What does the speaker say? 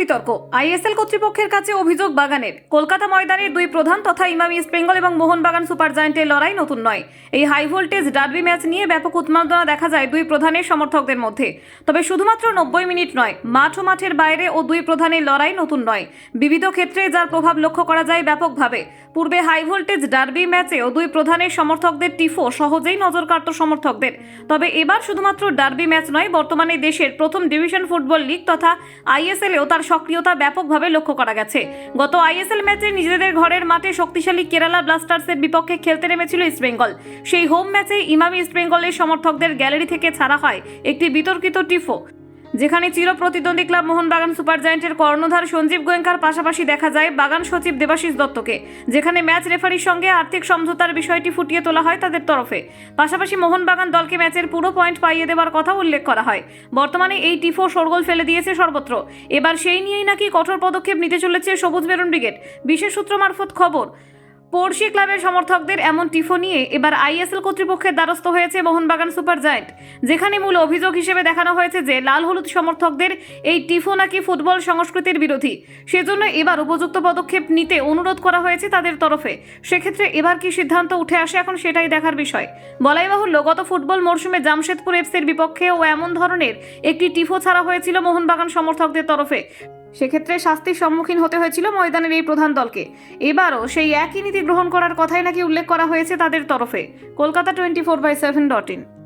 বিতর্ক। আইএসএল কর্তৃপক্ষের কাছে অভিযোগ বাগানের। কলকাতা ময়দানের দুই প্রধান তথা ইমাম ইস্ট বেঙ্গল এবং মোহনবাগান সুপার জায়েন্টের লড়াই নতুন নয়। এই হাই ভোল্টেজ ডার্বি ম্যাচ নিয়ে ব্যাপক উন্মাদনা দেখা যায় দুই প্রধানের সমর্থকদের মধ্যে। তবে শুধুমাত্র নব্বই মিনিট নয়, মাঠ ও মাঠের বাইরে ও দুই প্রধানের লড়াই নতুন নয়। বিবিধ ক্ষেত্রে যার প্রভাব লক্ষ্য করা যায় ব্যাপকভাবে। পূর্বে হাই ভোল্টেজ ডার্বি ম্যাচে ও দুই প্রধানের সমর্থকদের টিফো সহজেই নজর কাটত সমর্থকদের। তবে এবার শুধুমাত্র ডার্বি ম্যাচ নয়, বর্তমানে দেশের প্রথম ডিভিশন ফুটবল লিগ তথা আইএসএলেও তার সক্রিয়তা ব্যাপকভাবে লক্ষ্য করা গেছে। গত আইএসএল ম্যাচে নিজেদের ঘরের মাঠে শক্তিশালী কেরালা ব্লাস্টার্সের বিপক্ষে খেলতে নেমেছিল ইস্টবেঙ্গল সেই হোম ম্যাচে ইমামি ইস্টবেঙ্গলের সমর্থকদের গ্যালারি থেকে ছাড়া হয় একটি বিতর্কিত টিফো। যেখানে চির প্রতিদ্বন্দ্বী ক্লাব মোহনবাগান সুপার জায়েন্টের কর্ণধার সঞ্জীব গোয়েঙ্কার পাশাপাশি দেখা যায় বাগান সচিব দেবাশিস দত্তকে। যেখানে ম্যাচ রেফারির সঙ্গে আর্থিক সমঝোতার বিষয়টি ফুটিয়ে তোলা হয় তাদের তরফে। পাশাপাশি মোহনবাগান দলকে ম্যাচের পুরো পয়েন্ট পাইয়ে দেওয়ার কথা উল্লেখ করা হয়। বর্তমানে এই টিফো সরগোল ফেলে দিয়েছে সর্বত্র। এবার সেই নিয়েই নাকি কঠোর পদক্ষেপ নিতে চলেছে সবুজ মেরুন ব্রিগেড। বিশেষ সূত্র মারফত খবর পড়শি ক্লাবের সমর্থকদের এমন টিফো নিয়ে এবার আইএসএল কর্তৃপক্ষের দ্বারস্থ হয়েছে মোহনবাগান সুপার জায়েন্ট। যেখানে মূল অভিযোগ হিসেবে দেখানো হয়েছে যে, লাল হলুদ সমর্থকদের এই টিফো নাকি ফুটবল সংস্কৃতির বিরোধী। সেজন্য এবার উপযুক্ত পদক্ষেপ নিতে অনুরোধ করা হয়েছে তাদের তরফে। সেক্ষেত্রে এবার কি সিদ্ধান্ত উঠে আসে এখন সেটাই দেখার বিষয়। বলাই বাহুল্য গত ফুটবল মরশুমে জামশেদপুর এফসির বিপক্ষে ও এমন ধরনের একটি টিফো ছাড়া হয়েছিল মোহনবাগান সমর্থকদের তরফে। সেক্ষেত্রে শাস্তির সম্মুখীন হতে হয়েছিল ময়দানের এই প্রধান দলকে। এবারও সেই একই নীতি গ্রহণ করার কথাই নাকি উল্লেখ করা হয়েছে তাদের তরফে। Kolkata twenty four by seven dot in.